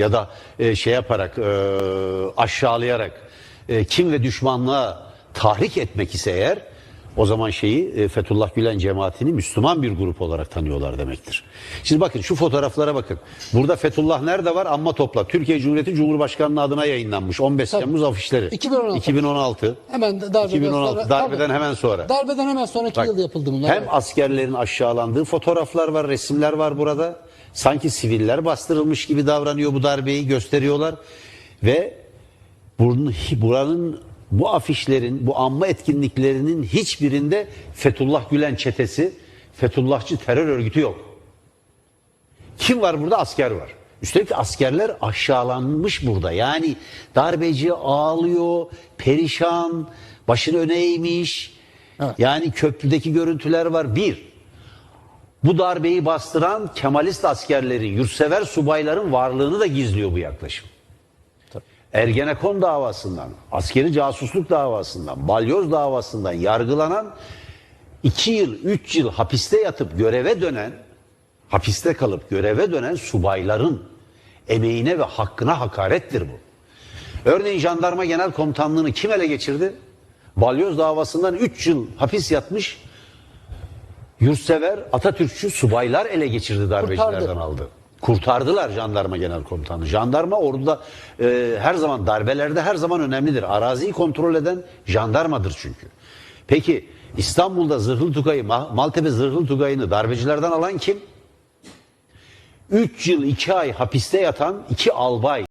ya da e, şey yaparak e, aşağılayarak e, kim ve düşmanlığa tahrik etmek ise eğer o zaman şeyi e, Fethullah Gülen cemaatini Müslüman bir grup olarak tanıyorlar demektir. Şimdi bakın şu fotoğraflara bakın. Burada Fethullah nerede var? Amma topla. Türkiye Cumhuriyeti Cumhurbaşkanlığı adına yayınlanmış 15 Tabii. Temmuz afişleri. 2016. 2016. Hemen darbeden 2016 sonra- darbeden tabii. hemen sonra. Darbeden hemen sonraki Bak, yıl yapıldı bunlar. Hem evet. askerlerin aşağılandığı fotoğraflar var, resimler var burada. Sanki siviller bastırılmış gibi davranıyor bu darbeyi gösteriyorlar. Ve bunun, buranın bu afişlerin, bu anma etkinliklerinin hiçbirinde Fethullah Gülen çetesi, Fethullahçı terör örgütü yok. Kim var burada? Asker var. Üstelik askerler aşağılanmış burada. Yani darbeci ağlıyor, perişan, başını öne eğmiş. Evet. Yani köprüdeki görüntüler var. Bir, bu darbeyi bastıran Kemalist askerlerin, yurtsever subayların varlığını da gizliyor bu yaklaşım. Ergenekon davasından, askeri casusluk davasından, balyoz davasından yargılanan 2 yıl, 3 yıl hapiste yatıp göreve dönen, hapiste kalıp göreve dönen subayların emeğine ve hakkına hakarettir bu. Örneğin jandarma genel komutanlığını kim ele geçirdi? Balyoz davasından 3 yıl hapis yatmış yurtsever Atatürkçü subaylar ele geçirdi darbecilerden Kurtardı. aldı. Kurtardılar jandarma genel komutanı. Jandarma orduda e, her zaman darbelerde her zaman önemlidir. Araziyi kontrol eden jandarmadır çünkü. Peki İstanbul'da Zırhlı Tugay'ı, Ma- Maltepe Zırhlı Tugay'ını darbecilerden alan kim? 3 yıl 2 ay hapiste yatan iki albay